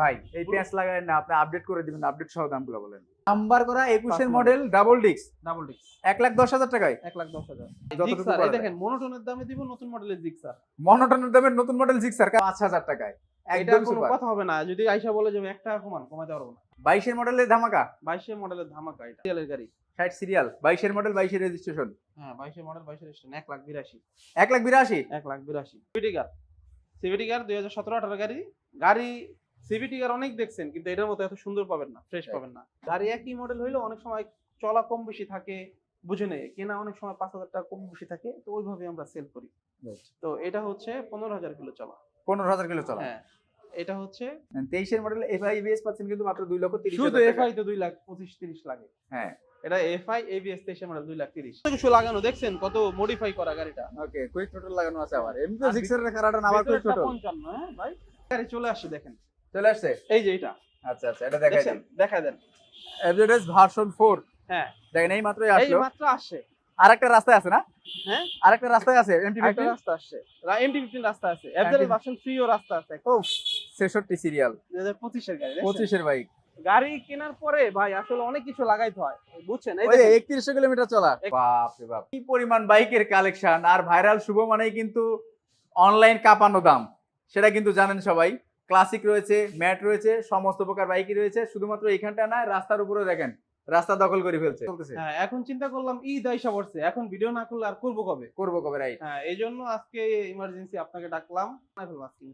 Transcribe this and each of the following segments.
ভাই এই পেঁয়াজ লাগায় না আপনি আপডেট করে দিবেন আপডেট সহ দামগুলো বলেন। নাম্বার করা একুশের মডেল ডাবল ডিক্স ডাবল ডিক্স এক লাখ দশ হাজার টাকায়। এক লাখ দশ হাজার। দেখেন মনোটনের দামে দিব নতুন মডেলের জিক্সার মনোটনের দামে নতুন মডেল জিক্সার পাঁচ হাজার টাকায়। একদম কোনো কথা হবে না। যদি আইসা বলে যে এক টাকা কমান কমাতে পারব না। বাইশের মডেলের ধামাকা? বাইশের মডেলের ধামাকা এটা সিরিয়ালের গাড়ি। ষাট সিরিয়াল বাইশের মডেল বাইশের রেজিস্ট্রেশন হ্যাঁ বাইশের মডেল বাইশের স্টেশন এক লাখ বিরাশি। এক লাখ বিরাশি? এক লাখ বিরাশি। সিভিটি কার সিভিটি কার দুই হাজার সতেরো আঠারো গাড়ি। গাড়ি সিভিটি কার অনেক দেখছেন কিন্তু এটার মতো এত সুন্দর পাবেন না ফ্রেশ পাবেন না। গাড়ি একই মডেল হইলে অনেক সময় চলা কম বেশি থাকে বুঝে নেই কেনা অনেক সময় পাঁচ হাজার টাকা কম বেশি থাকে তো ওইভাবে আমরা সেল করি। তো এটা হচ্ছে পনেরো হাজার কিলো চলা। পনেরো হাজার কিলো চলা? হ্যাঁ এটা হচ্ছে তেইশের মডেল এফআই বিএস পাচ্ছেন কিন্তু মাত্র দুই লক্ষ তিরিশ শুধু এফআই তো দুই লাখ পঁচিশ তিরিশ লাগে। হ্যাঁ। এটা এফআই এবিএস তেইশের মডেল দুই লাখ তিরিশ। কিছু লাগানো দেখছেন? কত মডিফাই করা গাড়িটা? ওকে কুইক টোটাল লাগানো আছে আবার। এমনি তো আর কারাটা আবার কুইক টোটাল পঞ্চান্ন হ্যাঁ ভাই। গাড়ি চলে আসছে দেখেন। চলে আসছে? এই যে এটা। আচ্ছা আচ্ছা এটা দেখাই দেখছেন? দেখা দেন। এভারেজ ভার্সন 4 হ্যাঁ। দেখেন এই মাত্রই এই মাত্র আসছে। আরেকটা রাস্তায় আছে না? হ্যাঁ। আরেকটা রাস্তায় আছে এমটি একটা রাস্তা আসছে। এমটি ফিফটিন রাস্তা আছে। এফজেড ভার্সন থ্রিও রাস্তা আছে। ও 66 সিরিয়াল দুই হাজার পঁচিশের গাড়ি 25 এর বাইক গাড়ি কেনার পরে ভাই আসলে অনেক কিছু লাগাইতে হয়। বুঝছেন? এই যে দেখেন, 31 কিলোমিটার চলা। বাপ রে বাপ। কি পরিমাণ বাইকের কালেকশন আর ভাইরাল শুভ মানেই কিন্তু অনলাইন কাঁপানো দাম। সেটা কিন্তু জানেন সবাই। ক্লাসিক রয়েছে ম্যাট রয়েছে সমস্ত প্রকার বাইকই রয়েছে। শুধুমাত্র এইখানটা না রাস্তার উপরে দেখেন রাস্তা দখল করে ফেলছে। হ্যাঁ এখন চিন্তা করলাম ঈদ আইসা পড়ছে। এখন ভিডিও না করলে আর করব কবে? করব কবে রাইট হ্যাঁ এই জন্য আজকে ইমার্জেন্সি আপনাকে ডাকলাম।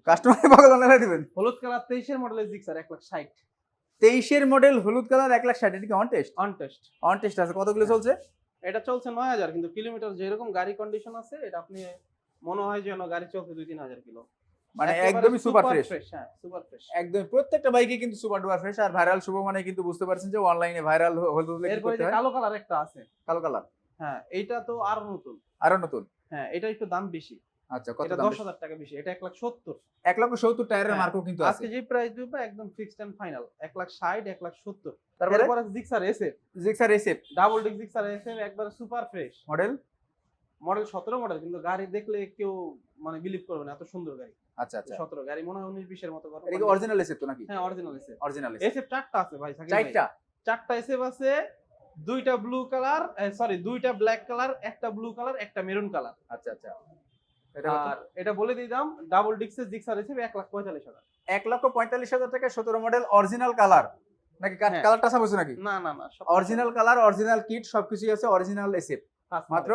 কাস্টমার পাগল অনলাইনে দিবেন। হলুদ কালার তেইশের মডেলের জিক্সার এক লাখ ষাট। তেইশের মডেল হলুদ কালার এক লাখ ষাট এটা কি on test on test on test আছে কতগুলো চলছে? এটা চলছে নয় হাজার কিন্তু কিলোমিটার যেরকম গাড়ি কন্ডিশন আছে এটা আপনি মনে হয় যেন গাড়ি চলছে দুই তিন হাজার কিলো। মানে একদমই সুপার ফ্রেশ হ্যাঁ সুপার ফ্রেশ একদম প্রত্যেকটা বাইকে কিন্তু সুপার ডুপার ফ্রেশ আর ভাইরাল শুভ মানে কিন্তু বুঝতে পারছেন যে অনলাইনে ভাইরাল হলুদ এরপরে হয়? কালো কালার একটা আছে। কালো কালার হ্যাঁ এইটা তো আরও নতুন। আরও নতুন? হ্যাঁ এটা একটু দাম বেশি। আচ্ছা কত দাম দশ হাজার টাকা বেশি এটা এক লাখ সত্তর। এক লক্ষ সত্তর টায়ারের হ্যাঁ, মার্কও কিন্তু আছে। আজকে যে প্রাইস দিব একদম ফিক্সড এন্ড ফাইনাল এক লাখ ষাট এক লাখ সত্তর। তারপরে? তারপরে জিক্সার এসে Gixxer SF double disc Gixxer এসে একবারে সুপার ফ্রেশ মডেল মডেল সতেরো মডেল কিন্তু গাড়ি দেখলে কেউ মানে বিলিভ করবে না এত সুন্দর গাড়ি। আচ্ছা আচ্ছা। সতেরো। গাড়ি মনে হয় উনিশ বিশের মতো এটা অরিজিনাল এসএফ তো নাকি? হ্যাঁ অরিজিনাল এসে অরিজিনাল এসএফ চারটা আছে ভাই চারটা? চারটা এসএফ আছে দুইটা ব্লু কালার সরি দুইটা ব্ল্যাক কালার একটা ব্লু কালার একটা মেরুন কালার আচ্ছা আচ্ছা। এটা আর এটা বলে দিই দাম ডাবল ডিক্সের জিক্সার এসএফ এক লাখ পঁয়তাল্লিশ হাজার। এক লক্ষ পঁয়তাল্লিশ হাজার টাকা সতেরো মডেল অরিজিনাল কালার নাকি হ্যাঁ। কালারটা সাপোজ নাকি? না না না অরিজিনাল কালার অরিজিনাল কিট সবকিছুই আছে অরিজিনাল এসএফ মাত্র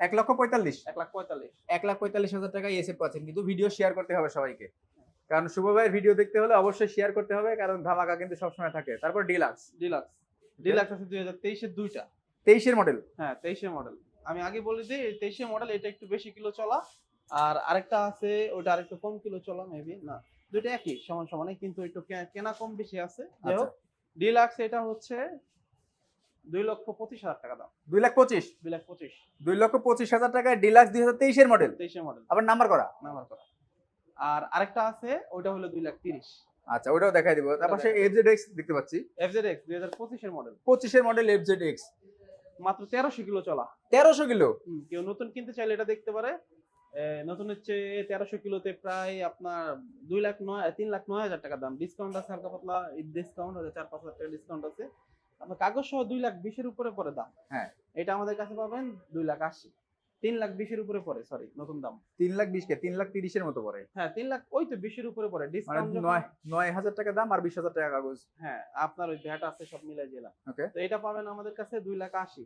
এক লক্ষ পঁয়তাল্লিশ। এক লাখ পঁয়তাল্লিশ। এক লাখ পঁয়তাল্লিশ হাজার টাকা এসএফ পাচ্ছেন। কিন্তু ভিডিও শেয়ার করতে হবে সবাইকে। কারণ শুভ ভাইয়ের ভিডিও দেখতে হলে অবশ্যই শেয়ার করতে হবে কারণ ধামাকা কিন্তু সবসময় থাকে। তারপর ডিলাক্স ডিলাক্স ডিলাক্স আছে দুই হাজার তেইশের দুইটা। তেইশের মডেল হ্যাঁ তেইশের মডেল আমি আগে বলে দিই তেইশের মডেল এটা একটু বেশি কিলো চলা। আর আরেকটা আছে ওটা আরেকটু কম কিলো চলা মেবি না। দুইটা একই সমান সমানই কিন্তু একটু কেনা কম বেশি আছে। যাই আচ্ছা। হোক ডিলাক্স এটা হচ্ছে দুই লক্ষ পঁচিশ হাজার টাকা দাম। দুই লাখ পঁচিশ? দুই লাখ পঁচিশ। দুই লক্ষ পঁচিশ হাজার টাকায় ডিলাক্স দুই হাজার তেইশের মডেল তেইশের মডেল আবার নাম্বার করা? নাম্বার করা। আর আরেকটা আছে ওইটা হলো দুই লাখ তিরিশ। আচ্ছা ওটাও দেখাই দিব। তারপর সে এফজেড এক্স দেখতে পাচ্ছি। এফজেড এক্স দুই হাজার পঁচিশের মডেল পঁচিশের মডেল এফজেড এক্স মাত্র তেরোশো কিলো চলা। তেরোশো কিলো? কেউ নতুন কিনতে চাইলে এটা দেখতে পারে। নতুন হচ্ছে তেরোশো কিলোতে প্রায় আপনার দুই লাখ নয় তিন লাখ নয় হাজার টাকা দাম। ডিসকাউন্ট আছে হালকা পাতলা ডিসকাউন্ট আছে চার পাঁচ হাজার টাকা ডিসকাউন্ট আছে। আপনার কাগজ সহ দুই লাখ বিশের উপরে পরে দাম। হ্যাঁ। এটা আমাদের কাছে পাবেন দুই লাখ আশি। তিন লাখ বিশের উপরে পড়ে সরি নতুন দাম। তিন লাখ বিশ কে তিন লাখ তিরিশের মতো পড়ে হ্যাঁ তিন লাখ ওই তো বিশের উপরে পড়ে মানে ডিসকাউন্ট নয় নয় হাজার টাকা দাম আর বিশ হাজার টাকা কাগজ। হ্যাঁ আপনার ওই ভ্যাট আছে সব মিলাই জেলা. তো এটা পাবেন আমাদের কাছে দুই লাখ আশি।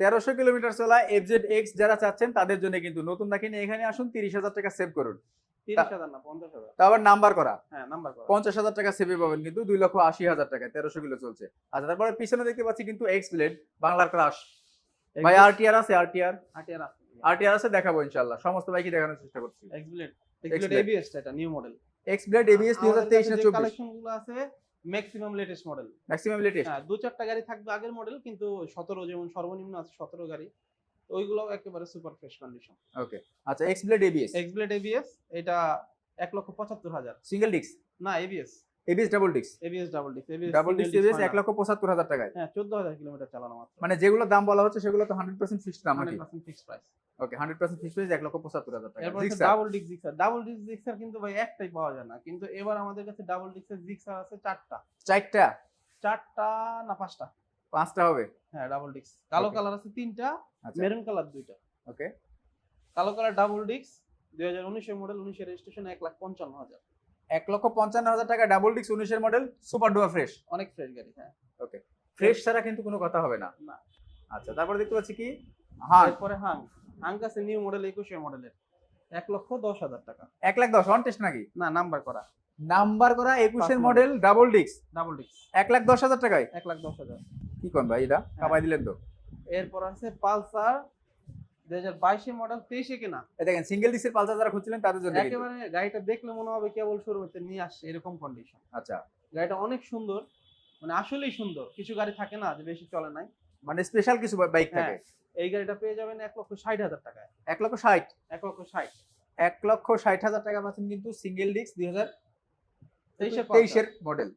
তেরোশো কিলোমিটার চলা এফজেড এক্স যারা চাচ্ছেন তাদের জন্য কিন্তু নতুন না কিনে এখানে আসুন তিরিশ হাজার টাকা সেভ করুন। নাম্বার করা। হ্যাঁ নাম্বার করা। পঞ্চাশ হাজার টাকা সেভে পাবেন কিন্তু দুই লক্ষ আশি হাজার টাকা তেরোশো কিলো চলছে। আচ্ছা তারপরে পিছনে দেখতে পাচ্ছি কিন্তু এক্স ব্লেড বাংলার ক্রাশ ভাই আরটিআর আছে আরটিআর আটিয়ার আছে। আরটিআর আছে দেখাবো ইনশাল্লাহ সমস্ত বাইকই দেখানোর চেষ্টা করছি। এবিএস এটা new model X Blade ABS না আছে maximum latest model maximum latest হ্যাঁ দু চারটা গাড়ি থাকবে আগের মডেল কিন্তু সতেরো যেমন সর্বনিম্ন আছে সতেরো গাড়ি। ওইগুলো একেবারে সুপার ফ্রেশ কন্ডিশন ওকে আচ্ছা x Blade ABS X-Blade ABS এটা এক লক্ষ পঁচাত্তর হাজার। সিঙ্গেল ডিস্ক না এবিএস এবিএস ডাবল ডিক্স ABS double disc ABS double ডিক্স এবিএস এক লক্ষ পঁচাত্তর হাজার টাকায়? হ্যাঁ চোদ্দ হাজার কিলোমিটার চালানো মাত্র। মানে যেগুলো দাম বলা হচ্ছে সেগুলো তো হান্ড্রেড পার্সেন্ট ফিক্সড দাম hundred percent fix price okay hundred percent fixed price এক লক্ষ পঁচাত্তর হাজার টাকা। এরপর double disc Gixxer double disc Gixxer কিন্তু ভাই একটাই পাওয়া যায় না। কিন্তু এবার আমাদের কাছে ডাবল ডিস্কের জিক্সার আছে চারটা। চারটা? চারটা না পাঁচটা? পাঁচটা হবে? হ্যাঁ ডাবল ডিস্ক কালো কালার আছে তিনটা আচ্ছা। মেরুন কালার দুইটা। ওকে কালো কালার ডাবল ডিস্ক দুই হাজার উনিশের মডেল উনিশের রেজিস্ট্রেশন এক লাখ পঞ্চান্ন হাজার। এক লক্ষ পঞ্চান্ন হাজার টাকা ডাবল ডিক্স উনিশের মডেল সুপার ডুয়ার ফ্রেশ অনেক ফ্রেশ গাড়ি হ্যাঁ। ওকে ফ্রেশ ছাড়া কিন্তু কোনো কথা হবে না। না। আচ্ছা তারপরে দেখতে পাচ্ছি কি? হ্যাঁ এরপরে হাং হাং আছে নিউ মডেল একুশের মডেলের এক লক্ষ দশ হাজার টাকা। এক লাখ দশ অন টেস্ট নাকি? না নাম্বার করা। নাম্বার করা একুশের মডেল ডাবল ডিক্স ডাবল ডিস্ক এক লাখ দশ হাজার টাকায়? এক লাখ দশ হাজার। কি কোন ভাই এটা? হ্যাঁ। কামাই দিলেন তো? এরপর আছে পালসার দুই হাজার বাইশের মডেল তেইশে কেনা। এই দেখেন সিঙ্গেল ডিক্সের পালসার যারা খুঁজছিলেন তাদের জন্য একেবারে গাড়িটা দেখলে মনে হবে কেবল শুরু হতে নিয়ে আসছে এরকম কন্ডিশন আচ্ছা। গাড়িটা অনেক সুন্দর মানে আসলেই সুন্দর। কিছু গাড়ি থাকে না যে বেশি চলে নাই। মানে স্পেশাল কিছু বাইক হ্যাঁ। থাকে? এই গাড়িটা পেয়ে যাবেন এক লক্ষ ষাট হাজার টাকায়। এক লক্ষ ষাট? এক লক্ষ ষাট। এক লক্ষ ষাট হাজার টাকা পাচ্ছেন কিন্তু সিঙ্গেল ডিক্স দুই হাজার তেইশের মডেল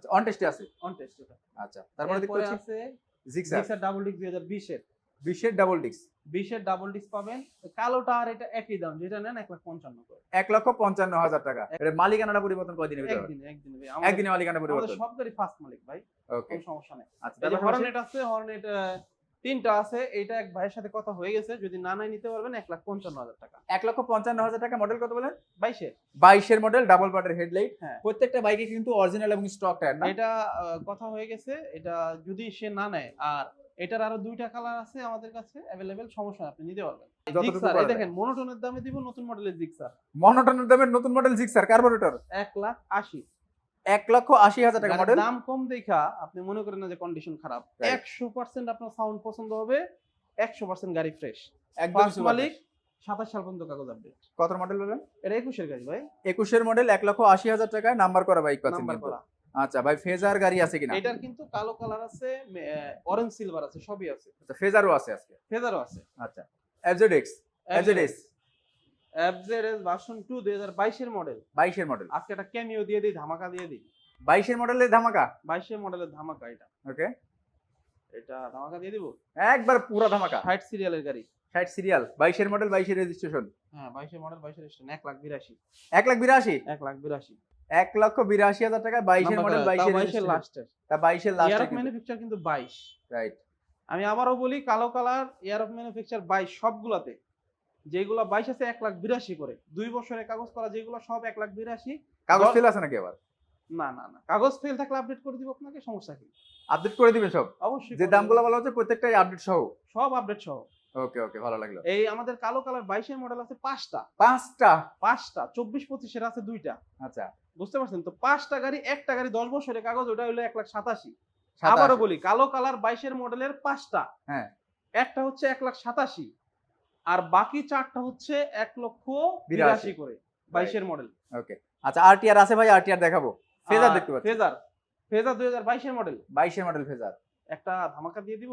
আচ্ছা অন টেস্টে আছে? অন টেস্ট আচ্ছা তারপরে দেখতে এরপরে পাচ্ছি আছে জিক্সার জিক্সার ডাবল ডিস্ক 2020 এর 20 এর ডাবল ডিক্স এর ডাবল ডিস্ক পাবেন। কালোটা আর এটা একই দাম যেটা নেন এক লাখ পঞ্চান্ন করে। এক লক্ষ পঞ্চান্ন হাজার টাকা। এটা মালিকানাটা পরিবর্তন কয়দিনের ভিতরে হবে? একদিন একদিনে ভাই। আমাদের- একদিনে মালিকানা আমাদের পরিবর্তন। সব গাড়ি ফার্স্ট মালিক ভাই ওকে সমস্যা নেই। আচ্ছা তারপর হর্নেট আছে হর্নেট তিনটা আছে এটা এক ভাইয়ের সাথে কথা হয়ে গেছে যদি না নাই নিতে পারবেন এক লাখ পঞ্চান্ন হাজার টাকা। এক লক্ষ পঞ্চান্ন হাজার টাকা মডেল কত বলেন? বাইশে। বাইশের মডেল ডাবল পার্টের হেডলাইট হ্যাঁ। প্রত্যেকটা বাইকে কিন্তু অরিজিনাল এবং স্টক টায়ার না? এটা কথা হয়ে গেছে এটা যদি সে না নেয় আর এটার আরও দুইটা কালার আছে আমাদের কাছে অ্যাভেলেবেল সমস্যা আপনি নিতে পারবেন। জিক্সার এই দেখেন মনোটনের দামে দিব নতুন মডেলের জিক্সার মনোটনের দামের নতুন মডেল জিক্সার কার্বোরেটর এক লাখ আশি। এক লক্ষ আশি হাজার টাকা মডেল দাম কম দেখা আপনি মনে করেন না যে কন্ডিশন খারাপ। একশো পার্সেন্ট আপনার সাউন্ড পছন্দ হবে একশো পার্সেন্ট গাড়ি ফ্রেশ একদম মালিক সাতাশ সাল পর্যন্ত কাগজ আপডেট কত মডেল বলেন? এটা একুশের গাড়ি ভাই। একুশের মডেল এক লক্ষ আশি হাজার টাকায় নাম্বার করা বাইক পাচ্ছেন নাম্বার করা। আচ্ছা ভাই ফেজার গাড়ি আছে কিনা? এটার কিন্তু কালো কালার আছে অরেঞ্জ সিলভার আছে সবই আছে। আচ্ছা ফেজারও আছে আজকে। ফেদারও আছে। আচ্ছা। এফজেডএক্স এফজেডএস এফজেডএস ভার্সন 2 2022 এর মডেল বাইশের মডেল আজকে একটা ক্যামিও দিয়ে দিই ধামাকা দিয়ে দিই। বাইশের মডেলের ধামাকা? 22 এর মডেলের ধামাকা এটা। ওকে এটা ধামাকা দিয়ে দিব? একবার পুরো ধামাকা। 60 সিরিয়ালের গাড়ি। ষাট সিরিয়াল বাইশের মডেল বাইশের রেজিস্ট্রেশন হ্যাঁ 22 এর মডেল 22 এর রেজিস্ট্রেশন 1 লাখ 82 এক লাখ বিরাশি? 1 লাখ 82 এক লক্ষ বিরাশি হাজার টাকা বাইশের মডেল বাইশের 22 এর লাস্টের তা বাইশের ইয়ার লাস্ট অফ ম্যানুফ্যাকচার কিন্তু 22 রাইট আমি আবারও বলি কালো কালার ইয়ার অফ ম্যানুফ্যাকচার 22 সবগুলাতে। যেগুলা 22 আছে 1 লাখ 82 করে। দুই বছরের কাগজ করা যেগুলো সব এক লাখ 82 কাগজ ফেল আছে নাকি আবার? না না না। কাগজ ফেল থাকলে আপডেট করে দিব আপনাকে সমস্যা কি? আপডেট করে দিবেন সব? অবশ্যই যে দামগুলো। বলা হচ্ছে প্রত্যেকটাই আপডেট সহ? সব আপডেট সহ। ওকে ওকে ভালো লাগল। এই আমাদের কালো কালার বাইশের মডেল আছে পাঁচটা। পাঁচটা? পাঁচটা চব্বিশ পঁচিশের আছে দুইটা। আচ্ছা। বুঝতে পারছেন তো? পাঁচটা গাড়ি একটা গাড়ি দশ বছরের কাগজ ওটা হলো এক লাখ সাতাশি। সাতাশি। আবারও বলি কালো কালার বাইশের মডেলের পাঁচটা। হ্যাঁ। একটা হচ্ছে এক লাখ সাতাশি। আর বাকি চারটা হচ্ছে এক লক্ষ বিরাশি। করে বাইশের মডেল ওকে। আচ্ছা আরটিআর আছে ভাই আরটিআর দেখাবো। ফেজার দেখতে পাচ্ছি। ফেজার ফেজার দুই হাজার বাইশের মডেল বাইশের মডেল ফেজার একটা ধামাকা দিয়ে দিব।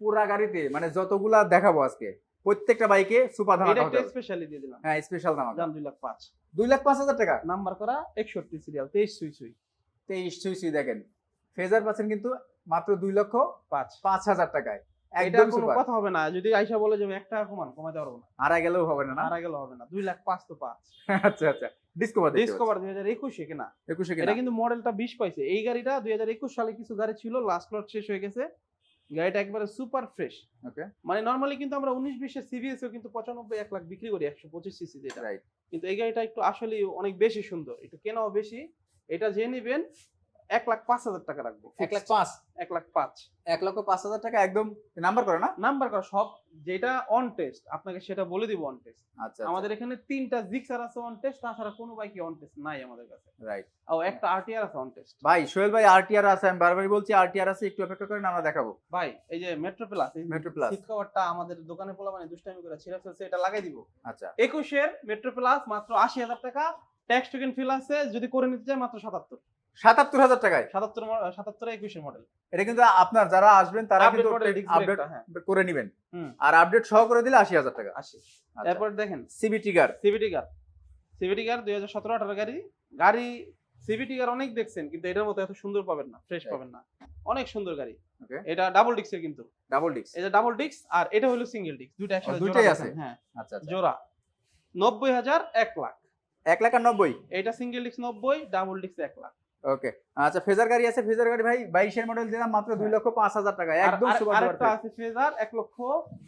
পুরা গাড়িতে মানে যতগুলা দেখাবো আজকে প্রত্যেকটা বাইকে সুপার ধামাকা হবে। স্পেশালি দিয়ে দিলাম। হ্যাঁ স্পেশাল ধামাকা। দাম দুই লাখ পাঁচ। দুই লাখ পাঁচ হাজার টাকা? নাম্বার করা একষট্টি সিরিয়াল তেইশ সুই সুই। তেইশ ছুঁই ছুঁই দেখেন। ফেজার পাচ্ছেন কিন্তু মাত্র দুই লক্ষ পাঁচ। পাঁচ হাজার টাকায়। এটা একদম কোনো কথা হবে না। যদি আইসা বলে যে এক টাকা কমান কমাতে পারব না। গেলেও হবে না না? হারা গেল হবে না। দুই লাখ পাঁচ তো পাঁচ। আচ্ছা আচ্ছা। ডিসকভার ডিসকভার দুই হাজার একুশে কেনা। একুশে এটা কিন্তু মডেলটা বিশ পাইছে। এই গাড়িটা দুই হাজার একুশ সালে কিছু গাড়ি ছিল লাস্ট লট শেষ হয়ে গেছে। গাড়িটা একবারে সুপার ফ্রেশ ওকে মানে নর্মালি কিন্তু আমরা উনিশ বিশের সিভিএস কিন্তু পঁচানব্বই এক লাখ বিক্রি করি একশো পঁচিশ সিসি যেটা। রাইট কিন্তু এই গাড়িটা একটু আসলে অনেক বেশি সুন্দর। একটু কেনাও বেশি। এটা যে নিবেন এক লাখ পাঁচ হাজার টাকা রাখব। এক লাখ পাঁচ? এক লাখ পাঁচ। এক লক্ষ পাঁচ হাজার টাকা একদম নাম্বার করে না? নাম্বার করা সব যেটা অন টেস্ট আপনাকে সেটা বলে দিব অন টেস্ট আচ্ছা আমাদের এখানে তিনটা জিক্সার আছে অন টেস্ট তাছাড়া কোনো বাইকে অন টেস্ট নাই আমাদের কাছে। রাইট ও একটা আরটিআর আছে অন টেস্ট ভাই সোহেল ভাই আরটিআর আছে আমি বারবারই বলছি আরটিআর আছে একটু অপেক্ষা করেন আমরা দেখাবো। ভাই এই যে মেট্রো প্লাস এই মেট্রো প্লাস সিট কভারটা আমাদের দোকানে পোলা মানে দুষ্টামি করে ছিঁড়ে ফেলছে এটা লাগাই দিব। আচ্ছা। একুশের মেট্রো প্লাস মাত্র আশি হাজার টাকা। ট্যাক্স টোকেন ফিল আছে যদি করে নিতে চাই মাত্র সাতাত্তর। সাতাত্তর হাজার টাকায়। সাতাত্তর সাতাত্তর একুশের মডেল এটা কিন্তু আপনার যারা আসবেন তারা কিন্তু আপডেট হ্যাঁ। করে নেবেন। আর আপডেট সহ করে দিলে আশি হাজার টাকা। আশি। এরপর দেখেন। CB trigger CVT car CVT car দুই হাজার সতেরো আঠারো গাড়ি। গাড়ি সিভিটি কার অনেক দেখছেন কিন্তু এটার মতো এত সুন্দর পাবেন না ফ্রেশ পাবেন না। অনেক সুন্দর গাড়ি। এটা ডাবল ডিক্সের কিন্তু। ডাবল ডিক্স এটা ডাবল ডিক্স আর এটা হলো সিঙ্গেল ডিক্স দুইটা একসাথে দুইটাই আছে? হ্যাঁ। আচ্ছা আচ্ছা। জোড়া। নব্বই হাজার এক লাখ। এক লাখ আর নব্বই। এটা সিঙ্গেল ডিক্স নব্বই ডাবল ডিক্স এক লাখ। ওকে। আচ্ছা ফেজার গাড়ি আছে ফেজার গাড়ি ভাই বাইশের মডেল দিলাম মাত্র দুই হ্যাঁ। লক্ষ পাঁচ হাজার টাকা একদম সুপার আরেকটা আছে ফেজার এক লক্ষ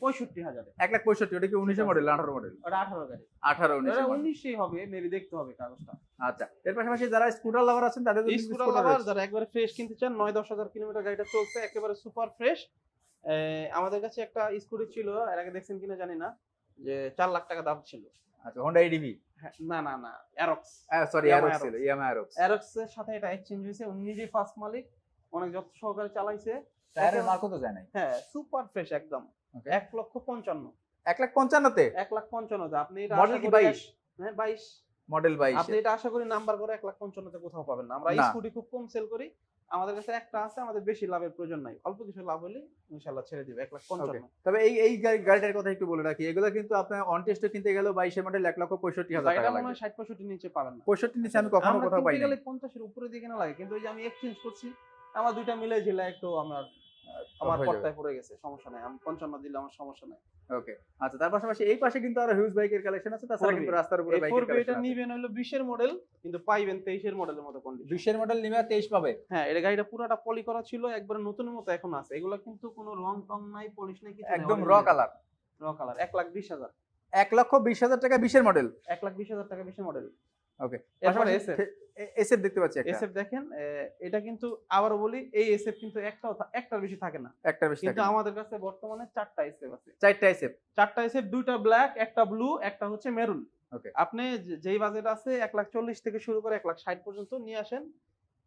পঁয়ষট্টি হাজার। এক লাখ পঁয়ষট্টি ওটা কি উনিশের মডেল আঠারো মডেল ওটা আঠারো গাড়ি। আঠারো উনিশ এটা উনিশই হবে মেবি দেখতে হবে কাগজটা। আচ্ছা এর পাশাপাশি যারা স্কুটার লাভার আছেন তাদের স্কুটার লাভার যারা একবারে ফ্রেশ কিনতে চান নয় দশ হাজার কিলোমিটার গাড়িটা চলছে একেবারে সুপার ফ্রেশ আমাদের কাছে একটা স্কুটি ছিল এর আগে দেখছেন কিনা জানি না যে চার লাখ টাকা দাম ছিল। আচ্ছা হোন্ডা না না না অ্যারক্স সরি অ্যারোক্স। ছিল ইয়ামা অ্যারোক্স অ্যারক্স এর সাথে এটা এক্সচেঞ্জ হয়েছে উনি নিজেই ফার্স্ট মালিক অনেক যত্ন সহকারে চালাইছে। টায়ারের মার্কও তো যায় নাই? হ্যাঁ সুপার ফ্রেশ একদম. এক লক্ষ পঞ্চান্ন। এক লাখ পঞ্চান্নতে? এক লাখ পঞ্চান্নতে আপনি এটা মডেল কি বাইশ? হ্যাঁ বাইশ। মডেল বাইশ। আপনি এটা আশা করি নাম্বার করে এক লাখ পঞ্চান্নতে কোথাও পাবেন না। আমরা। স্কুটি খুব কম সেল করি। আমাদের কাছে একটা আছে আমাদের বেশি লাভের প্রয়োজন নাই। অল্প কিছু লাভ হলে ইনশাল্লাহ ছেড়ে দিবে এক লাখ পঞ্চান্ন। তবে এই এই গাড়িটার কথা একটু বলে রাখি এগুলো কিন্তু আপনার অন টেস্টে কিনতে গেলে বাইশের মডেল এক লক্ষ পঁয়ষট্টি হাজার টাকা লাগে। ষাট পঁয়ষট্টি নিচে পাবেন না। পঁয়ষট্টি নিচে আমি কখনো কোথাও পাই গেলে পঞ্চাশের উপরে দিকে না লাগে কিন্তু ওই যে আমি এক্সচেঞ্জ করছি আমার দুইটা মিলে ঝিলে একটু আমার আমার পর্দায় পড়ে গেছে সমস্যা নাই। আমি পঞ্চান্ন দিলে আমার সমস্যা নাই। ওকে আচ্ছা তার পাশাপাশি এই পাশে কিন্তু আরও হিউজ বাইকের কালেকশন আছে তাছাড়া কিন্তু রাস্তার উপরে বাইকের বি এটা নিবেন হলো বিশের মডেল কিন্তু পাইবেন তেইশের মডেলের মতো কন্ডিশন বিশের মডেল নিবে তেইশ পাবে। হ্যাঁ এটা গাড়িটা পুরোটা পলি করা ছিল একবার নতুনের মতো এখন আছে। এগুলো কিন্তু কোনো রং টং নাই পলিশ নাই কিছু একদম র কালার র কালার এক লাখ বিশ হাজার। এক লক্ষ বিশ হাজার টাকা বিশের মডেল এক লাখ বিশ হাজার টাকা বিশের মডেল ওকে এরপরে SF এসএফ দেখতে পাচ্ছি একটা। এসএফ দেখেন এটা কিন্তু আবারও বলি এই এসএফ কিন্তু একটাও একটার বেশি থাকে না। একটা বেশি কিন্তু আমাদের কাছে বর্তমানে চারটা এসএফ আছে। চারটা এসএফ। চারটা এসএফ দুইটা ব্ল্যাক একটা ব্লু একটা হচ্ছে মেরুন। Okay. আপনি যে- যেই বাজেট আছে এক লাখ চল্লিশ থেকে শুরু করে এক লাখ ষাট পর্যন্ত নিয়ে আসেন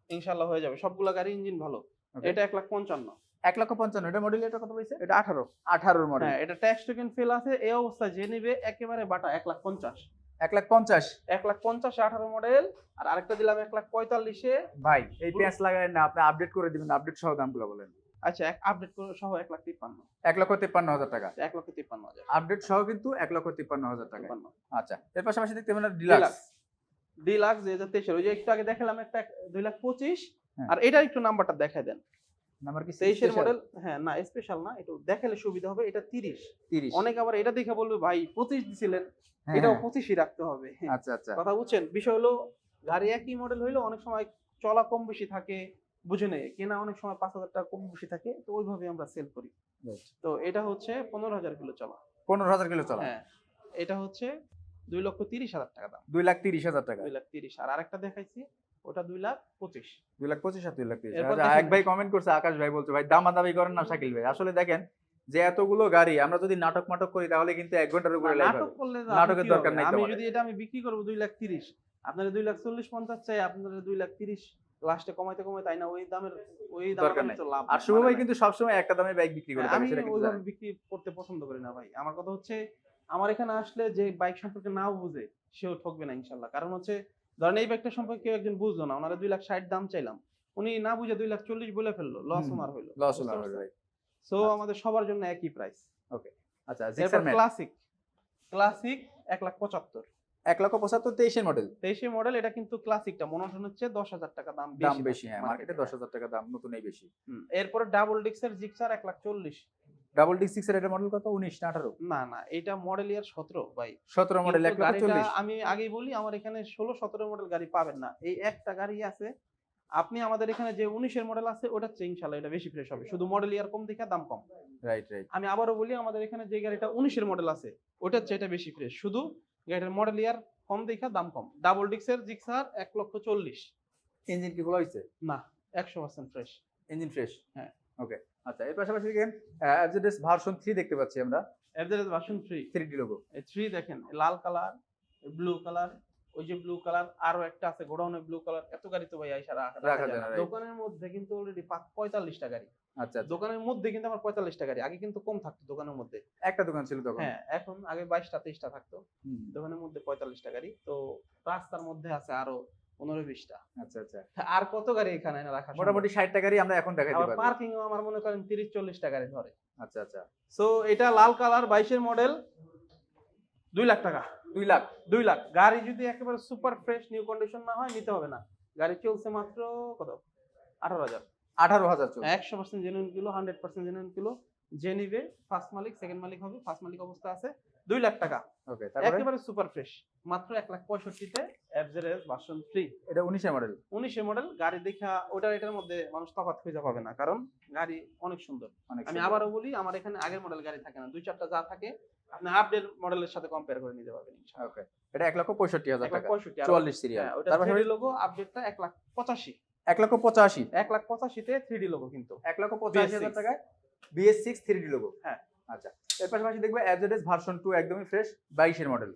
ইনশাল্লাহ হয়ে যাবে। সবগুলা গাড়ি ইঞ্জিন ভালো। এটা এক লাখ পঞ্চান্ন। এক লক্ষ পঞ্চান্ন এটা মডেল এটা কত পড়ছে এটা আঠারো। আঠারোর মডেল হ্যাঁ এটা ট্যাক্স টোকেন ফেল আছে এই অবস্থা যে নিবে একেবারে বাটা এক লাখ পঞ্চাশ। এক লাখ পঞ্চাশ। এক লাখ পঞ্চাশে আঠারো মডেল আর আরেকটা দিলাম এক লাখ পঁয়তাল্লিশে। ভাই এই পেঁয়াজ লাগায় না আপনি আপডেট করে দিবেন আপডেট সহ দামগুলো বলেন। আচ্ছা এক আপডেট সহ এক লাখ তিপ্পান্ন। এক লক্ষ তিপ্পান্ন হাজার টাকা। এক লক্ষ তিপ্পান্ন হাজার। আপডেট সহ কিন্তু এক লক্ষ তিপ্পান্ন হাজার টাকা। আচ্ছা এর পাশাপাশি দেখতে পাবেন ডিলাক্স ডিলাক্স দুই হাজার তেইশের ওই যে একটু আগে দেখালাম একটা দুই লাখ পঁচিশ। হ্যাঁ। আর এটার একটু নাম্বারটা দেখাই দেন। নাম্বার কি তেইশের মডেল হ্যাঁ না স্পেশাল না একটু দেখালে সুবিধা হবে এটা তিরিশ। তিরিশ। অনেক আবার এটা দেখে বলবে ভাই পঁচিশ দিছিলেন হ্যাঁ, এটাও হ্যাঁ। পঁচিশই রাখতে হবে। আচ্ছা আচ্ছা। কথা বুঝছেন? বিষয় হলো গাড়ি একই মডেল হইল অনেক সময় চলা কম বেশি থাকে বুঝে নেই কেনা অনেক সময় পাঁচ হাজার টাকা কম বেশি থাকে তো ওইভাবে আমরা সেল করি। তো এটা হচ্ছে পনেরো হাজার কিলো চলা। পনেরো হাজার কিলো চলা? হ্যাঁ এটা হচ্ছে দুই লক্ষ তিরিশ হাজার টাকা দাম। দুই লাখ তিরিশ হাজার টাকা। দুই লাখ তিরিশ। আর আরেকটা দেখাইছি ওটা দুই লাখ পঁচিশ। দুই লাখ পঁচিশ আর দুই লাখ তিরিশ। আচ্ছা, এক ভাই কমেন্ট করছে আকাশ ভাই বলছে ভাই দামাদামি করেন না শাকিল ভাই। আসলে দেখেন যে এতগুলো গাড়ি আমরা যদি নাটক মাটক করি তাহলে কিন্তু এক ঘণ্টার উপরে নাটক করলে নাটকের দরকার নাই আমি যদি এটা আমি বিক্রি করব দুই লাখ তিরিশ আপনারা দুই লাখ চল্লিশ পঞ্চাশ চাই আপনারা দুই লাখ তিরিশ লাস্টে কমাইতে কমাইতে তাই না? ওই দামের ওই দরকার নাই। আর শুভ মানে ভাই কিন্তু সবসময় একটা দামে বাইক বিক্রি করে আমি ওইভাবে বিক্রি করতে পছন্দ করি না ভাই। আমার কথা হচ্ছে আমার এখানে আসলে যে বাইক সম্পর্কে নাও বুঝে সেও ঠকবে না ইনশাল্লাহ। কারণ হচ্ছে ধরেন এই বাইকটা সম্পর্কে কেউ একজন বুঝলো না ওনারা দুই লাখ ষাট দাম চাইলাম। উনি না বুঝে দুই লাখ চল্লিশ বলে ফেলল লস ওনার হইল। লস আমার ভাই সো আচ্ছা। আমাদের সবার জন্য একই প্রাইস ওকে আচ্ছা জিক্সার ক্লাসিক ক্লাসিক এক লাখ পঁচাত্তর। এক লক্ষ পঁচাত্তর তেইশের মডেল তেইশে মডেল এটা কিন্তু ক্লাসিকটা মনোটন হচ্ছে দশ হাজার টাকা দাম দাম বেশি বেশি হ্যাঁ মার্কেটে দশ হাজার টাকা দাম নতুনই বেশি। এরপরে ডাবল ডিক্সের জিক্সার এক লাখ চল্লিশ। ডাবল ডি সিক্স এর মডেল কত? উনিশ না আঠারো? না না এটা মডেল ইয়ার সতেরো ভাই। সতেরো মডেল এক আমি আগেই বলি আমার এখানে ষোলো সতেরো মডেল গাড়ি পাবেন না। এই একটা গাড়ি আছে আপনি আমাদের এখানে যে উনিশের মডেল আছে ওটা চেয়ে ইনশাল্লাহ এটা বেশি ফ্রেশ হবে। শুধু মডেল ইয়ার কম দেখে দাম কম। রাইট রাইট আমি আবারও বলি আমাদের এখানে যে গাড়িটা উনিশের মডেল আছে ওটার চেয়ে এটা বেশি ফ্রেশ শুধু গাড়িটার মডেল ইয়ার কম দেখা দাম কম। ডাবল ডিক্সের জিক্সার এক লক্ষ চল্লিশ। ইঞ্জিন কি খোলা হয়েছে না একশো পার্সেন্ট ফ্রেশ ইঞ্জিন ফ্রেশ হ্যাঁ। ওকে আচ্ছা এর পাশাপাশি দেখেন অ্যাবজেডেস ভার্সন থ্রি দেখতে পাচ্ছি আমরা। FZ version three three D logo এই থ্রি দেখেন লাল কালার ব্লু কালার ওই যে ব্লু কালার আরও একটা আছে গোডাউনে ব্লু কালার এত গাড়ি তো ভাই আইসা রাখা যায় না। দোকানের মধ্যে কিন্তু অলরেডি পঁয়তাল্লিশটা গাড়ি। আচ্ছা আচ্ছা। দোকানের মধ্যে কিন্তু আমার পঁয়তাল্লিশটা গাড়ি আগে কিন্তু কম থাকতো দোকানের মধ্যে। একটা দোকান ছিল তখন। হ্যাঁ এখন আগে বাইশটা তেইশটা থাকতো। দোকানের মধ্যে পঁয়তাল্লিশটা গাড়ি। তো রাস্তার মধ্যে আছে আরও পনেরো বিশটা। আচ্ছা আচ্ছা। আর কত গাড়ি এখানে রাখা মোটামুটি ষাট টাকারই আমরা এখন পারব। পার্কিং আমার মনে করেন তিরিশ চল্লিশটা গাড়ি ধরে। আচ্ছা আচ্ছা। সো এটা লাল কালার বাইশের মডেল দুই লাখ টাকা। দুই লাখ। দুই লাখ। গাড়ি যদি একেবারে সুপার ফ্রেশ নিউ কন্ডিশন না হয় নিতে হবে না। গাড়ি চলছে মাত্র কত? আঠারো হাজার। আঠারো হাজার চলছে। একশো percent genuine kilo hundred percent genuine kilo. যে নিবে ফার্স্ট মালিক সেকেন্ড মালিক হবে ফার্স্ট মালিক অবস্থা আছে। দুই লাখ টাকা। একেবারে সুপার ফ্রেশ মাত্র এক লাখ পঁয়ষট্টিতে এফজেডএস ভার্সন থ্রি এটা উনিশের মডেল উনিশের মডেল গাড়ি দেখা ওটার এটার মধ্যে মানুষ তফাৎ খুঁজে পাবে না কারণ গাড়ি অনেক সুন্দর। আমি আবারও বলি আমার এখানে আগের মডেল গাড়ি থাকে না দুই চারটা যা থাকে আপনি আপডেট মডেলের সাথে কম্পেয়ার করে নিতে পারবেন ওকে এটা এক লক্ষ পঁয়ষট্টি হাজার টাকা। পঁয়ষট্টি চুয়াল্লিশ সিরিয়াল ওটা লোগো আপডেটটা এক লাখ পঁচাশি। এক লক্ষ পঁচাশি। এক লাখ পঁচাশিতে থ্রি ডি লোগো কিন্তু। এক লক্ষ পঁচাশি হাজার টাকায় BS six three D logo হ্যাঁ। আচ্ছা এর পাশাপাশি দেখবে অ্যাজেডেস ভার্সন টু একদমই ফ্রেশ বাইশের মডেল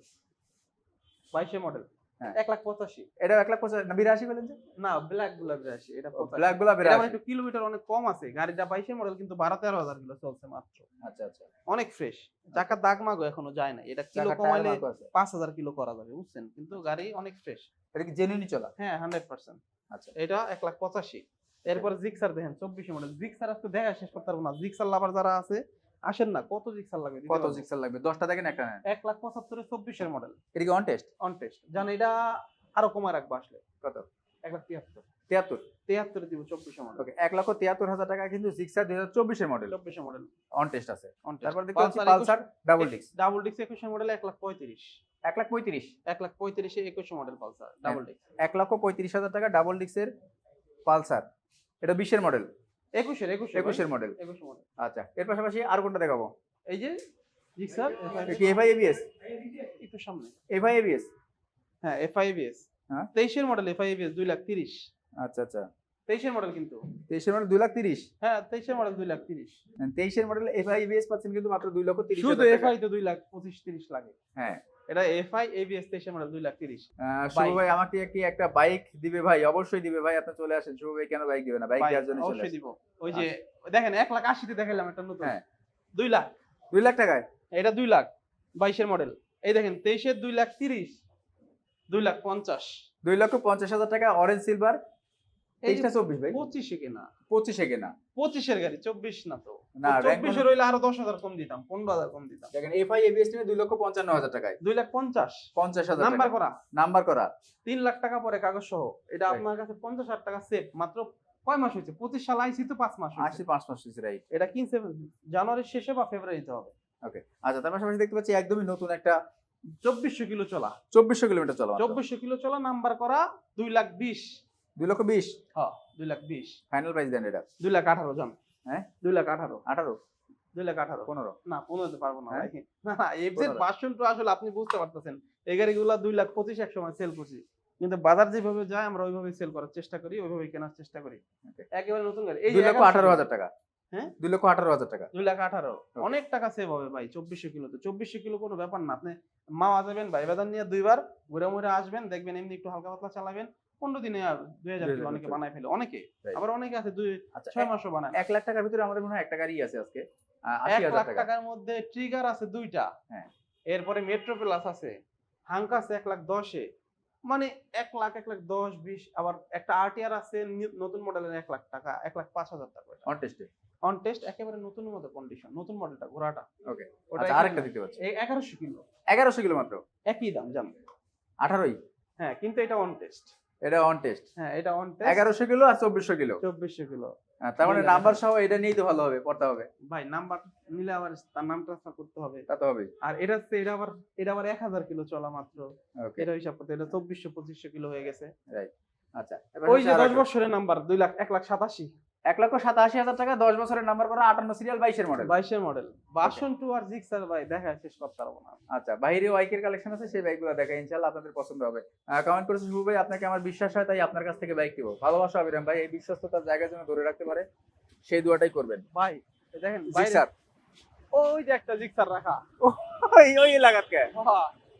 বাইশে মডেল হ্যাঁ। এক লাখ পঁচাশি। এটা এক লাখ পঁচাশি না বিরাশি বলেন যে? না ব্ল্যাক গুলাব আসে এটা ব্ল্যাকগুলা বিরাশি। একটু কিলোমিটার অনেক কম আছে গাড়িটা বাইশে মডেল কিন্তু বারো তেরো হাজার কিলো চলছে মাত্র। আচ্ছা আচ্ছা। অনেক ফ্রেশ চাকার দাগ মাগো এখনও যায় না এটা কিলো চাকার কমাইলে পাঁচ হাজার কিলো করা যাবে বুঝছেন? কিন্তু গাড়ি অনেক ফ্রেশ এটা কি জেনুইনই চলা? হ্যাঁ হান্ড্রেড পার্সেন্ট আচ্ছা। এটা এক লাখ পঁচাশি। এরপর জিক্সার দেখেন চব্বিশে মডেল জিক্সার আজকে দেখা শেষ করতে পারব না। জিক্সার লাভার যারা আছে আসেন না কত জিক্সার লাগবে? কত জিক্সার লাগবে? দশটা দেখেন একটা। নেন এক লাখ পঁচাত্তরের চব্বিশের মডেল এটা কি অন টেস্ট অন টেস্ট জান এটা আরও কমায় রাখব আসলে। কত? এক লাখ তিয়াত্তর। তিয়াত্তর? তিয়াত্তরে দিব চব্বিশে মডেল ওকে এক লক্ষ তিয়াত্তর হাজার টাকা কিন্তু জিক্সার দুই হাজার চব্বিশের মডেল চব্বিশে মডেল অন টেস্ট আছে। অন তারপর দেখতে পাচ্ছি পালসার ডাবল ডিস্ক ডাবল ডিক্স একুশে মডেল এক লাখ পঁয়ত্রিশ। এক লাখ পঁয়ত্রিশ। এক লাখ পঁয়ত্রিশে একুশে মডেল পালসার ডাবল ডিক্স এক লক্ষ পঁয়ত্রিশ হাজার টাকা ডাবল ডিস্কের পালসার এটা বিশের মডেল একুশের একুশে একুশের মডেল একুশে মডেল আচ্ছা এর পাশাপাশি আর কোনটা দেখাবো? এই যে জিক্সার কি এফআই এবিএস একটু সামনে। এফআই এবিএস হ্যাঁ হ্যাঁ। তেইশের মডেল এফআইবিএস দুই লাখ তিরিশ। আচ্ছা আচ্ছা। তেইশের মডেল কিন্তু। তেইশের মডেল দুই লাখ তিরিশ? হ্যাঁ তেইশের মডেল দুই লাখ তিরিশ। তেইশের মডেল এফআই এবিএস পাচ্ছেন কিন্তু মাত্র দুই লক্ষ তিরিশ শুধু এফআই তো দুই লাখ পঁচিশ তিরিশ লাগে। হ্যাঁ। এটা এফআই এবিএস তেইশের মডেল দুই লাখ তিরিশ। শুভ ভাই আমাকে কি একটা বাইক দিবে ভাই? অবশ্যই দিবে ভাই আপনি চলে আসেন। শুভ ভাই কেন বাইক দিবে না? বাইক দেওয়ার জন্য চলে অবশ্যই দিব। ওই যে দেখেন এক লাখ আশিতে দেখালাম একটা নতুন। হ্যাঁ। দুই লাখ। দুই লাখ টাকায়? এটা দুই লাখ বাইশের মডেল এই দেখেন তেইশের দুই লাখ তিরিশ দুই লাখ পঞ্চাশ। দুই লক্ষ পঞ্চাশ হাজার টাকা অরেঞ্জ সিলভার তেইশটা চব্বিশ ভাই। পঁচিশে কেনা। পঁচিশে কেনা। পঁচিশের গাড়ি চব্বিশ না তো। না চব্বিশের হইলে আরও দশ হাজার কম দিতাম পনেরো হাজার কম দিতাম। দেখেন এফআই এবিএস নিয়ে দুই লক্ষ পঞ্চান্ন হাজার টাকায়। দুই লাখ পঞ্চাশ। পঞ্চাশ হাজার নাম্বার করা। নাম্বার করা। তিন লাখ টাকা পরে কাগজ সহ। এটা আপনার কাছে পঞ্চাশ হাজার টাকা সেভ মাত্র কয় মাস হয়েছে? পঁচিশ সাল আইসি তো পাঁচ মাস। আশি পাঁচ পাঁচ রাইট এটা কিনছে জানুয়ারির শেষে বা ফেব্রুয়ারিতে হবে। ওকে আচ্ছা তার পাশাপাশি দেখতে পাচ্ছি একদমই নতুন একটা চব্বিশশো কিলো চলা। চব্বিশশো কিলোমিটার চলা। চব্বিশশো কিলো চলা নাম্বার করা দুই লাখ বিশ। দুই লক্ষ বিশ? হ্যাঁ দুই লাখ বিশ। ফাইনাল প্রাইস দেন এটা। দুই লাখ আঠারো জন? হ্যাঁ? দুই লাখ আঠারো। আঠারো? দুই লাখ আঠারো। পনেরো? না পনেরোতে পারব না হ্যাঁ? না না এফজেড পনেরো। আসলে আপনি বুঝতে পারতেছেন। এই গাড়িগুলো দুই লাখ পঁচিশ এক সময় সেল করছি। কিন্তু বাজার যেভাবে যায় আমরা ওইভাবে সেল করার চেষ্টা করি ওইভাবে কেনার চেষ্টা করি। একেবারে নতুন গাড়ি। এই দুই লক্ষ আঠারো হাজার টাকা। হ্যাঁ? দুই লক্ষ আঠারো হাজার টাকা। দুই লাখ আঠারো। অনেক টাকা সেভ হবে ভাই চব্বিশশো কিলো তো। চব্বিশশো কিলো কোনো ব্যাপার না। আপনি মাওয়া যাবেন ভাই বেদান নিয়ে দুইবার ঘুরে মুড়ে আসবেন দেখবেন এমনি একটু হালকা পাতলা চালাবেন। পনেরো দিনে আর দুই হাজার অনেকে বানায় ফেলে অনেকে। আবার অনেকে আছে দুই আচ্ছা ছয় মাসও বানায়। এক লাখ টাকার ভিতরে আমাদের মনে হয় একটা গাড়ি আছে আজকে। এক লাখ টাকার মধ্যে ট্রিগার আছে দুইটা। হ্যাঁ। এরপরে মেট্রো প্লাস আছে হাঙ্ক আছে এক লাখ দশে। মানে এক লাখ এক লাখ দশ বিশ আবার একটা আরটিআর আছে নতুন মডেলের এক লাখ টাকা এক লাখ পাঁচ হাজার টাকা অন টেস্টে অন টেস্ট একেবারে নতুন মতো কন্ডিশন নতুন মডেলটা ঘোড়াটা। Okay. ওটা আচ্ছা আরেকটা দিতে পাচ্ছি এগারোশো কিলো। এগারোশো কিলো মাত্র? একই দাম জান। আঠারোই? হ্যাঁ কিন্তু এটা অন টেস্ট এটা অন টেস্ট হ্যাঁ এটা অন টেস্ট এগারোশো কিলো আর চব্বিশশো কিলো। চব্বিশশো কিলো। হ্যাঁ তার মানে নাম্বার সহ এটা নিয়েই তো ভালো হবে পড়তে হবে। ভাই নাম্বার নিলে আবার তার নাম ট্রান্সফার করতে হবে। তা তো হবে আর এটা হচ্ছে এটা আবার এটা আবার এক হাজার কিলো চলা মাত্র। এটা হিসাব করতে এটা চব্বিশশো পঁচিশশো কিলো হয়ে গেছে। আচ্ছা এবার ওই যে আর দশ একটা। বছরের নাম্বার দুই লাখ এক লাখ সাতাশি। এক লক্ষ সাতাশি হাজার টাকা দশ বছরের নাম্বার করা আটান্ন সিরিয়াল বাইশের মডেল বাইশের মডেল বাসন টু আর জিক্সার ভাই দেখা শেষ করতে পারব না। আচ্ছা বাইরে বাইকের কালেকশন আছে সেই বাইকগুলো দেখা ইনশাল্লাহ আপনাদের পছন্দ হবে। কমেন্ট করেছে শুভ ভাই আপনাকে আমার বিশ্বাস হয় তাই আপনার কাছ থেকে বাইক নিবো ভালোবাসা অবিরাম ভাই এই বিশ্বস্ততার জায়গা যেন ধরে রাখতে পারে সেই দুয়াটাই করবেন। ভাই দেখেন জিক্সার ওই যে একটা জিক্সার রাখা। ওই ওই এলাকাত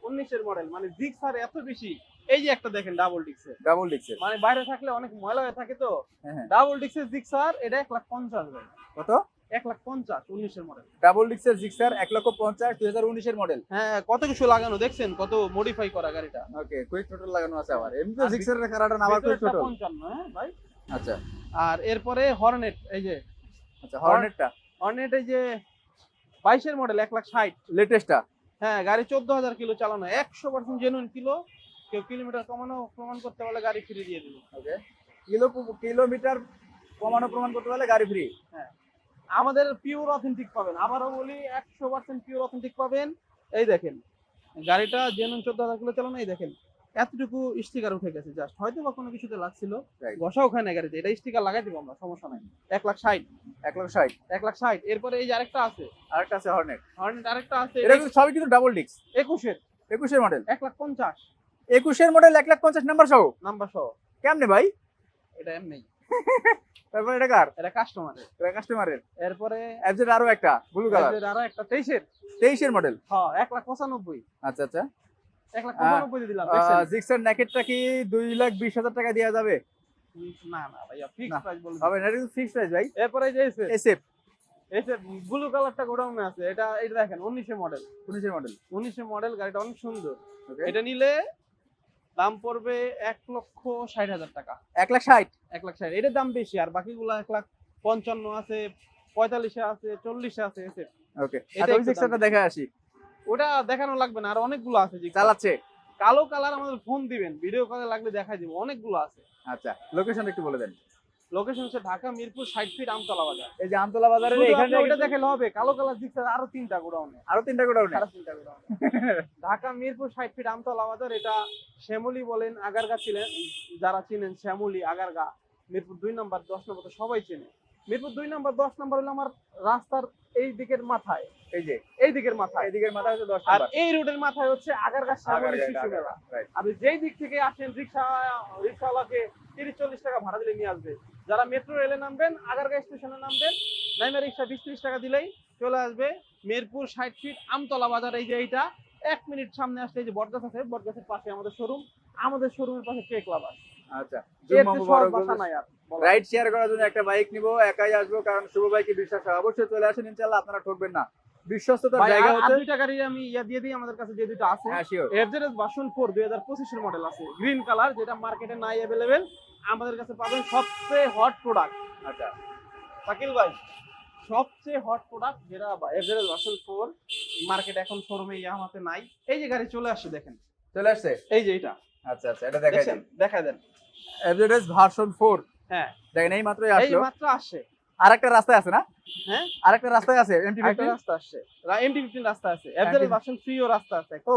উনিশের মডেল মানে জিক্সার এত বেশি। এই যে একটা দেখেন ডাবল ডিক্সের ডাবল ডিক্সের মানে বাইরে থাকলে অনেক ময়লা হয়ে থাকে তো। হ্যাঁ হ্যাঁ। ডাবল ডিক্সের জিক্সার এটা এক লাখ পঞ্চাশ কত? এক লাখ পঞ্চাশ উনিশের মডেল ডাবল ডিক্সের জিক্সার এক লক্ষ পঞ্চাশ দুই হাজার উনিশের মডেল হ্যাঁ কত কিছু লাগানো দেখছেন? কত মডিফাই করা গাড়িটা? ওকে কুইক টোটাল লাগানো আছে আবার। এমনি তো জিক্সারের কারাটা আবার কুইক টোটাল পঞ্চান্ন হ্যাঁ ভাই। আচ্ছা। আর এরপরে হর্নেট এই যে। আচ্ছা হর্নেটটা হর্নেট এই যে বাইশের মডেল এক লাখ ষাট। লেটেস্টটা হ্যাঁ গাড়ি চোদ্দ হাজার কিলো চালানো একশো পার্সেন্ট জেনুইন কিলো। কেউ কিলোমিটার কমানো প্রমাণ করতে পারলে গাড়ি ফ্রি দিয়ে দিব। ওকে কিলো কিলোমিটার কমানো প্রমাণ করতে পারলে গাড়ি ফ্রি আমাদের পিওর অথেন্টিক পাবেন। আবারও বলি একশো পার্সেন্ট পিওর অথেন্টিক পাবেন। এই দেখেন গাড়িটা জেনুন চোদ্দ হাজার কিলো চালানো এই দেখেন এতটুকু স্টিকার উঠে গেছে জাস্ট হয়তো বা কোনো কিছুতে লাগছিল. বসা ওখানে গাড়িতে। এটা স্টিকার লাগাই দিব আমরা সমস্যা নাই। এক লাখ ষাট। এক লাখ ষাট। এক লাখ ষাট। এরপরে এই যে আরেকটা আছে। আরেকটা আছে হর্নেট হর্নেট আরেকটা আছে এটা কিন্তু সবই কিন্তু ডাবল ডিস্ক একুশের। একুশের মডেল এক লাখ পঞ্চাশ। একুশের মডেল এক লাখ পঞ্চাশ নাম্বার সহ? নাম্বার সহ। কেমনে ভাই? এটা এমনি। তারপরে এটা কার? এটা কাস্টমারের এটা কাস্টমারের এরপরে অ্যাবজেট আরও একটা ব্লু কালার এদের আরও একটা তেইশের। তেইশের মডেল হ্যাঁ এক লাখ পঁচানব্বই। আচ্ছা আচ্ছা। এক লাখ পঁচানব্বই দিয়ে দিলাম দেখছেন? জিক্সার ন্যাকেটটা কি দুই লাখ বিশ হাজার টাকা দেওয়া যাবে? না না ভাইয়া ফিক্স। প্রাইস বলে হবে না এটা ফিক্সড প্রাইস ভাই। এরপরে যে এসে এসএফ এসে ব্লু কালারটা গোডাউনে আছে। এটা এটা দেখেন উনিশে মডেল উনিশের মডেল উনিশে মডেল গাড়িটা অনেক সুন্দর। এটা নিলে দাম পড়বে এক লক্ষ ষাট হাজার টাকা। এক লাখ ষাট? এক লাখ ষাট। এটার দাম বেশি আর বাকিগুলো এক লাখ পঞ্চান্ন আছে পঁয়তাল্লিশে আছে চল্লিশে আছে এসে। ওকে এটা দেখে আসি। ওটা দেখানো লাগবে না আর অনেকগুলো আছে যে চালাচ্ছে। কালো কালার আমাদের ফোন দিবেন ভিডিও কলে লাগলে দেখাই দিব অনেকগুলো আছে। আচ্ছা লোকেশন একটু বলে দেন। লোকেশন হচ্ছে ঢাকা মিরপুর ষাট ফিট আমতলা বাজার। এই যে আমতলা বাজারের এখানে দেখালে হবে। কালো কালার আরও তিনটা গোডাউনে। আরও তিনটা গোডাউন? সাড়ে তিনটা গোডাউনে। ঢাকা মিরপুর ষাট ফিট আমতলা বাজার এটা শ্যামলি বলেন আগারগা ছিলেন যারা চিনেন শ্যামলি আগারগা মিরপুর দুই নম্বর দশ নম্বর তো সবাই চেনে। মিরপুর দুই নম্বর দশ নম্বর হলো আমার রাস্তার এই দিকের মাথায়। এই যে? এই দিকের মাথায়। এদিকের মাথা হচ্ছে দশ আর এই রোডের মাথায় হচ্ছে আগারগা শ্যামলি শিশু মেলা আপনি যেই দিক থেকে আসেন রিক্সা রিক্সাওয়ালাকে তিরিশ চল্লিশ টাকা ভাড়া দিলে নিয়ে আসবে। যারা মেট্রো রেলে নামবেন আগারগাঁ স্টেশনে নামবেন নাইমা রিক্সা বিশ ত্রিশ টাকা দিলেই চলে আসবে মিরপুর ষাট ফিট আমতলা বাজার। এই যে এইটা এক মিনিট সামনে আসলে এই যে বটগাছ আছে বটগাছের পাশে আমাদের শোরুম আমাদের শোরুমের পাশে কে ক্লাব আছে? আচ্ছা। রাইড শেয়ার করার জন্য একটা বাইক নিব একাই আসব কারণ শুভ বিশ্বাস হয়। অবশ্যই চলে আসেন আপনারা ঠকবেন না। বিশ্বস্ততার ভাই, জায়গা আর- আর হচ্ছে দুইটা গাড়ি আমি ইয়া দিয়ে দিই আমাদের কাছে যে দুইটা আছে। হ্যাঁ ভার্সন মডেল আছে। গ্রিন কালার যেটা মার্কেটে নাই অ্যাভেলেবেল আমাদের কাছে পাবেন সবচেয়ে হট প্রোডাক্ট আচ্ছা। শাকিল ভাই সবচেয়ে হট প্রোডাক্ট যেটা এভারেজ ভার্সন ফোর মার্কেট এখন শোরুমে ইয়ামাতে নাই। এই যে গাড়ি চলে আসছে দেখেন। চলে আসছে? এই যে এটা। আচ্ছা আচ্ছা এটা দেখাই দেন। দেখা দেন। এভারেজ ভার্সন 4 হ্যাঁ। দেখেন এই মাত্রই এই মাত্র আসছে। আরেকটা রাস্তায় আছে না? হ্যাঁ। আরেকটা রাস্তায় আছে এমটি একটা রাস্তা আসছে। এমটি ফিফটিন রাস্তা আছে। এভারেজ ভার্সন থ্রিও রাস্তা আছে। ও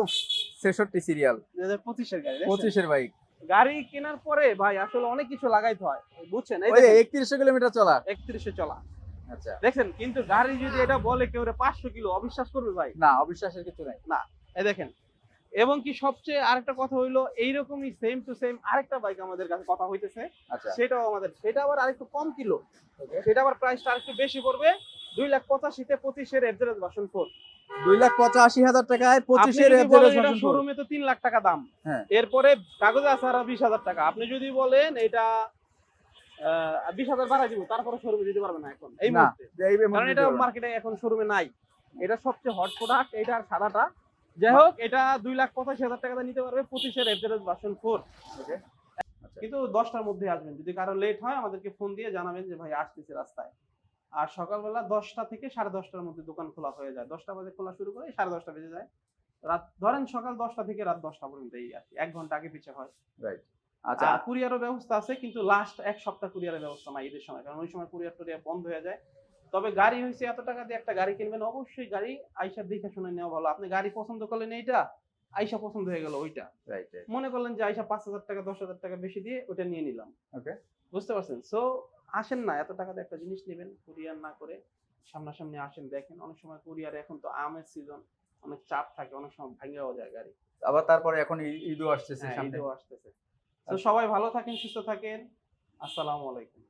66 সিরিয়াল দুই হাজার পঁচিশের গাড়ি দেখছেন? 25 এর বাইক। গাড়ি কেনার পরে ভাই আসলে অনেক কিছু লাগাইতে হয় বুঝছেন? এই যে 3100 কিলোমিটার চলা একত্রিশে চলা। আচ্ছা। দেখেন কিন্তু গাড়ি যদি এটা বলে কেউ পাঁচশো কিলো অবিশ্বাস করবে ভাই? না অবিশ্বাসের কিছু নাই। না এই দেখেন এবং কি সবচেয়ে আরেকটা কথা হইল এইরকমই সেম টু সেম আরেকটা বাইক আমাদের কাছে কথা হইতেছে। আচ্ছা। সেটাও আমাদের সেটা আবার আরেকটু কম কিলো। সেটা আবার প্রাইসটা আরেকটু বেশি পড়বে। দুই লাখ পঁচাশিতে পঁচিশের এফজেরেস ভার্সন ফোর দুই লাখ পঁচাশি হাজার টাকায় পঁচিশের এভারেজ ভার্সন 4 শোরুমে তো তিন লাখ টাকা দাম। হ্যাঁ। এরপরে কাগজে আছে আর বিশ হাজার টাকা। আপনি যদি বলেন এটা বিশ হাজার বাড়াই দিব তারপরে শোরুমে দিতে পারবে না এখন এই মুহূর্তে। কারণ এটা মার্কেটে এখন শোরুমে নাই। এটা সবচেয়ে হট প্রোডাক্ট এটা সাদাটা যাই হোক এটা দুই লাখ পঁচাশি হাজার নিতে পারবে পঁচিশের ভার্সন ফোর ওকে কিন্তু দশটার মধ্যে আসবেন। যদি কারও লেট হয় আমাদেরকে ফোন দিয়ে জানাবেন যে ভাই আসতেছে রাস্তায়। আর সকালবেলা দশটা থেকে সাড়ে দশটার মধ্যে দোকান খোলা হয়ে যায়। দশটা বাজে খোলা শুরু করে সাড়ে দশটা বেজে যায়। রাত ধরেন সকাল দশটা থেকে রাত দশটা পর্যন্ত এই আর এক ঘণ্টা আগে পিছিয়ে হয়। আচ্ছা। আর কুরিয়ারও ব্যবস্থা আছে কিন্তু লাস্ট এক সপ্তাহ কুরিয়ারের ব্যবস্থা নাই ঈদের সময়। কারণ ওই সময় কুরিয়ার টুরিয়ার বন্ধ হয়ে যায়। তবে গাড়ি হয়েছে এত টাকা দিয়ে একটা গাড়ি কিনবেন অবশ্যই গাড়ি আইসা দেখে শুনে নেওয়া ভালো। আপনি গাড়ি পছন্দ করলেন এইটা আইসা পছন্দ হয়ে গেল ওইটা। মনে করলেন যে আইসা পাঁচ হাজার টাকা দশ হাজার টাকা বেশি দিয়ে ওটা নিয়ে নিলাম। বুঝতে পারছেন? সো আসেন না এত টাকা দিয়ে একটা জিনিস নেবেন কুরিয়ার না করে সামনাসামনি আসেন দেখেন। অনেক সময় কুরিয়ারে এখন তো আমের সিজন অনেক চাপ থাকে অনেক সময় ভাঙেও যায় গাড়ি। আবার তারপরে এখন ঈদও আসতেছে হ্যাঁ ঈদেও আসতেছে। তো সবাই ভালো থাকেন সুস্থ থাকেন। আসসালামু আলাইকুম।